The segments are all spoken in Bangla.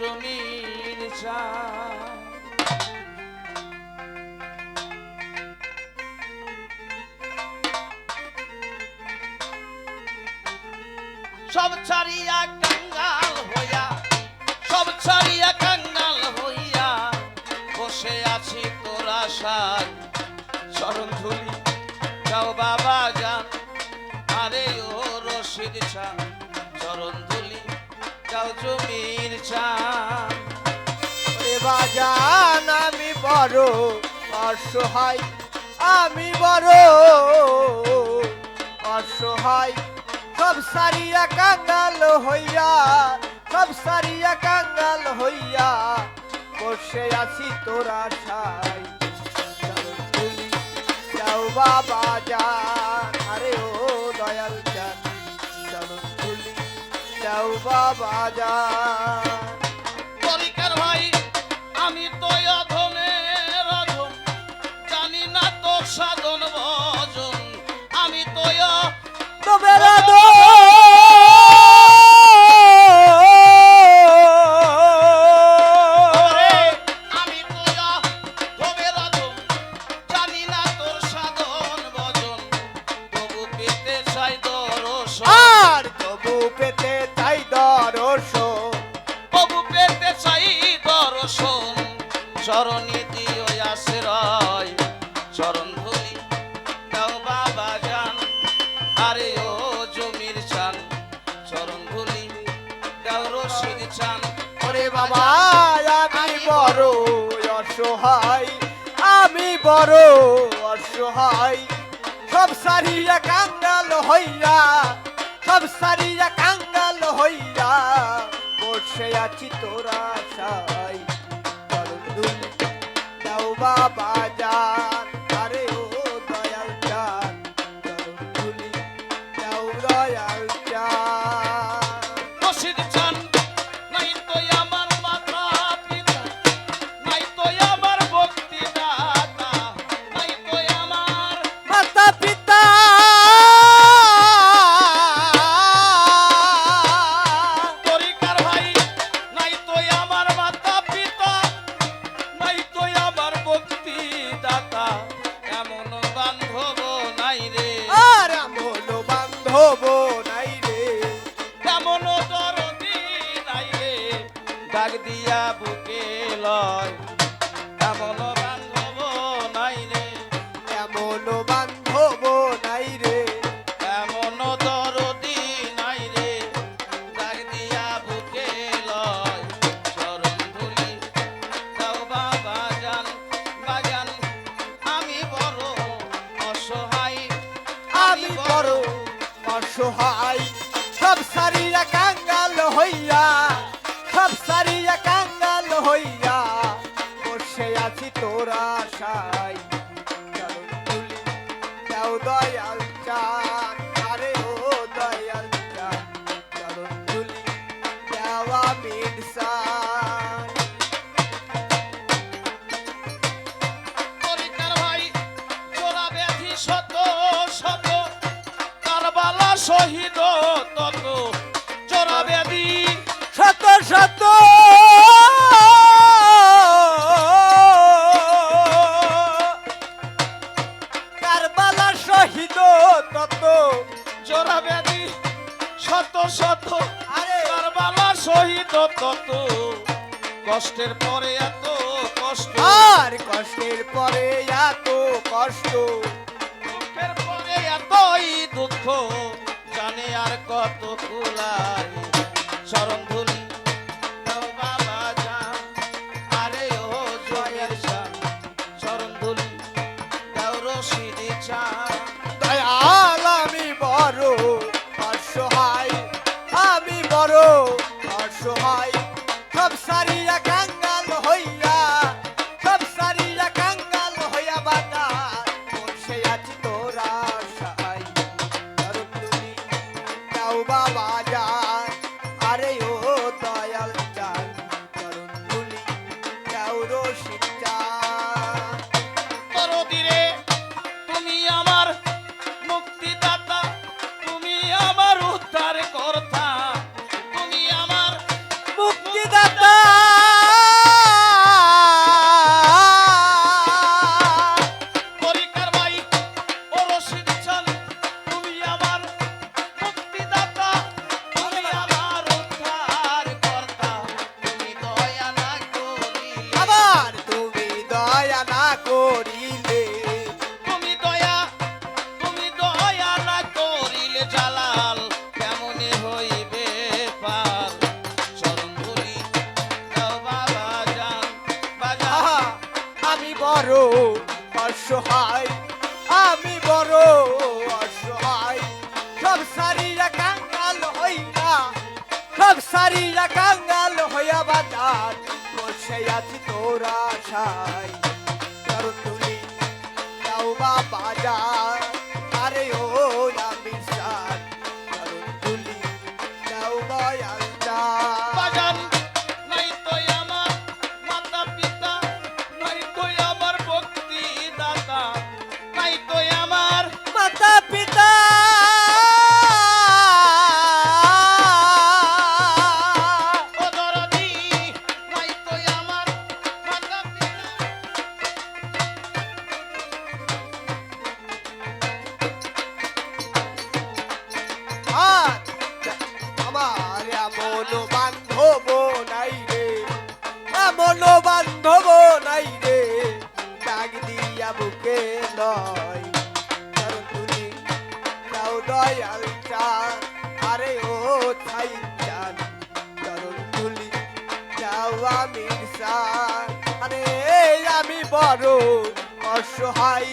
জমিন সব ছাড়িয়া কাঙ্গাল হইয়া, সব ছাড়িয়া কাঙ্গাল হইয়া বসে আছি তোর আশায়। চরণ ধুলি, যাও বাবা যান, আরে ও রশিদ চান আচ্ছা। বাজান বাজান, আমি বড় অসহায়, আমি বড় অসহায়। সব সারিয়া কাঙ্গাল হইয়া, সব সারিয়া কাঙ্গাল হইয়া বসে আছি তোর আশায়। যাও, বাবা, যান। আরে ও দয়াল যাও বাবা যা ভাই আমি বড় অসহায়। সব সারিয়া কাঙ্গাল হইয়া, সব সারিয়া কাঙ্গাল হইয়া, বসে আছি তোরা সাই দাও বাবা হব নাই রে। কেমন দরদি নাই রে। ডাক দিয়া বুকে লয়। কষ্টের পরে এত কষ্ট। আর কষ্টের পরে এত কষ্ট। দুঃখের পরে এতই দুঃখ জানে আর কত কুলাই শরণ অসহায়, আমি বড় অসহায়। সব সারিরা কাঙ্গাল হইয়া, সব সারিরা কাঙ্গাল হইয়া বাজার বসে আছি তোরা আশায়। কারণ তুমি যাও বা বাজার। আমি সান অসহায়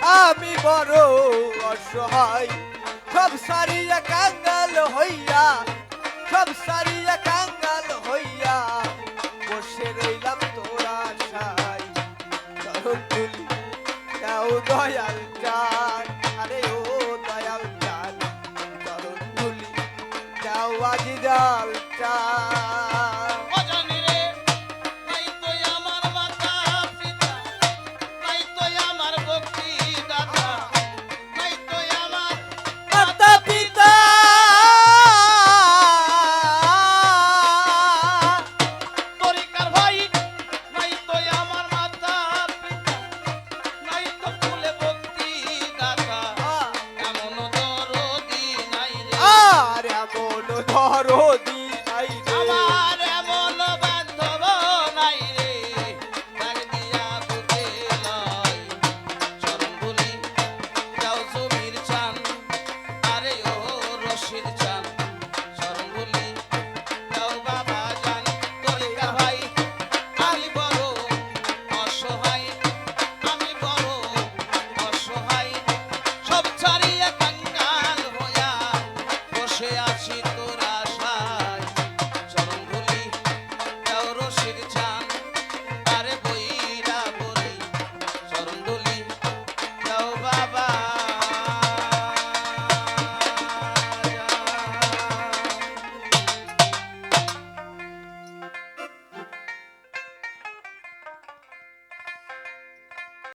আমি বড় অসহায়। সব সারিয়া কাঙ্গাল হইয়া সব সারিয়া কাঙ্গাল